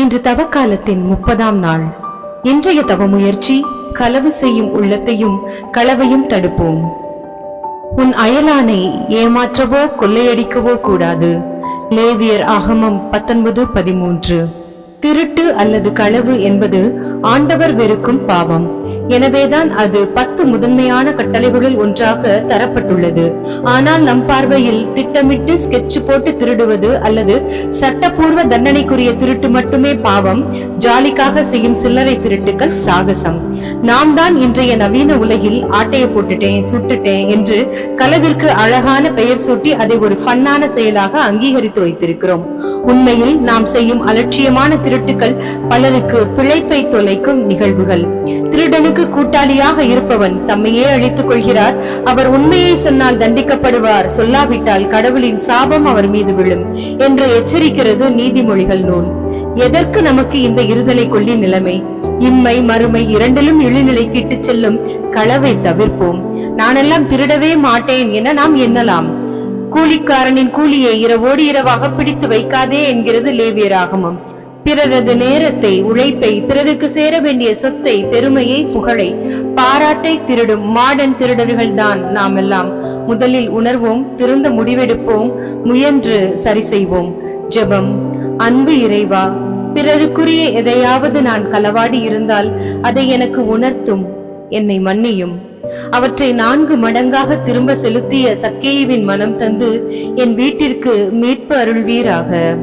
இன்று தவக்காலத்தின் முப்பதாம் நாள். இன்றைய தவ முயற்சி களவு செய்யும் உள்ளத்தையும் களவையும் தடுப்போம். உன் அயலானை ஏமாற்றவோ கொள்ளையடிக்கவோ கூடாது. லேவியர் ஆகமம் பத்தொன்பது பதிமூன்று. திருட்டு அல்லது களவு என்பது ஆண்டவர் வெறுக்கும் பாவம். எனவேதான் அது பத்து முதன்மையான கட்டளைகளில் ஒன்றாக தரப்பட்டுள்ளது. ஆனால் நம் பார்வையில் திட்டமிட்டு ஸ்கெட்ச் போட்டு திருடுவது அல்லது சட்டப்பூர்வ தண்டனைக்குரிய திருட்டு மட்டுமே பாவம். ஜாலிக்காக செய்யும் சில்லறை திருட்டுக்கள் சாகசம். நாம் தான் இன்றைய நவீன உலகில் ஆட்டைய போட்டுட்டேன் சுட்டுட்டேன் என்று கலவிற்கு அழகான பெயர் சூட்டி அதை ஒரு ஃபன்னான செயலாக அங்கீகரித்து வைத்திருக்கிறோம். உண்மையில் நாம் செய்யும் அலட்சியமான திருட்டுகள் பலருக்கு பிழைப்பை தொலைக்கும் நிகழ்வுகள். திருடனுக்கு கூட்டாளியாக இருப்பவன் தம்மையே அழித்துக் கொள்கிறார். அவர் உண்மையை சொன்னால் தண்டிக்கப்படுவார். சொல்லாவிட்டால் கடவுளின் சாபம் அவர் மீது விழும் என்று எச்சரிக்கிறது நீதிமொழிகள் நூல். எதற்கு நமக்கு இந்த இருதலை கொள்ளி நிலைமை? இம்மை மறுமை இரண்டிலும் இழிநிலைக்கு இட்டுச் செல்லும் களவை தவிர்ப்போம். நானெல்லாம் திருடவே மாட்டேன் என நாம் எண்ணலாம். கூலிக்காரனின் கூலியை இரவோடு இரவாக பிடித்து வைக்காதே என்கிறது லேவியராகமம். பிறரது நேரத்தை உழைப்பை பிறருக்கு சேர வேண்டிய சொத்தை பெருமையை புகழை பாராட்டை திருடும் மாடன் திருடர்கள் தான் நாம் எல்லாம் முதலில் உணர்வோம் திருந்த முடிவெடுப்போம் முயன்று சரி செய்வோம். ஜெபம். அன்பு இறைவா பிறருக்குரிய எதையாவது நான் களவாடி இருந்தால் அதை எனக்கு உணர்த்தும். என்னை மன்னியும். அவற்றை நான்கு மடங்காக திரும்ப செலுத்திய சக்கேயுவின் மனம் தந்து என் வீட்டிற்கு மீட்பு அருள்வீராக.